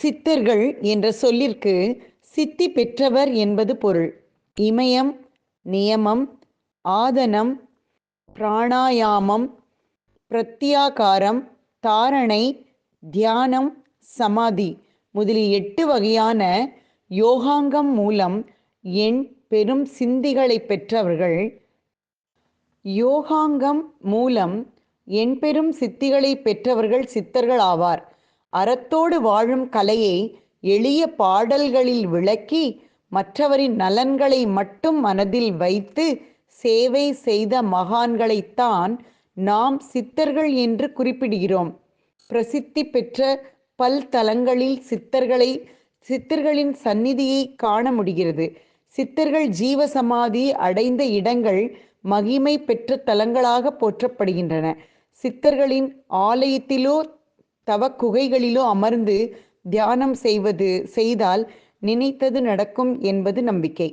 சித்தர்கள் என்ற சொல்லிற்கு சித்தி பெற்றவர் என்பது பொருள். இமயம் நியமம் ஆதனம் பிராணாயாமம் பிரத்யாகாரம் தாரணை தியானம் சமாதி முதலிய எட்டு வகையான யோகாங்கம் மூலம் என் பெரும் சிந்திகளை பெற்றவர்கள். யோகாங்கம் மூலம் என் பெரும் சித்திகளை பெற்றவர்கள் சித்தர்கள் ஆவார். அறத்தோடு வாழும் கலையை எளிய பாடல்களில் விளக்கி மற்றவரின் நலன்களை மட்டும் மனதில் வைத்து சேவை செய்த மகான்களைத்தான் நாம் சித்தர்கள் என்று குறிப்பிடுகிறோம். பிரசித்தி பெற்ற பல் தலங்களில் சித்தர்களை சித்தர்களின் சந்நிதியை காண முடிகிறது. சித்தர்கள் ஜீவசமாதி அடைந்த இடங்கள் மகிமை பெற்ற தலங்களாக போற்றப்படுகின்றன. சித்தர்களின் ஆலயத்திலோ தவக்குகைகளிலோ அமர்ந்து தியானம் செய்வது செய்தால் நினைத்தது நடக்கும் என்பது நம்பிக்கை.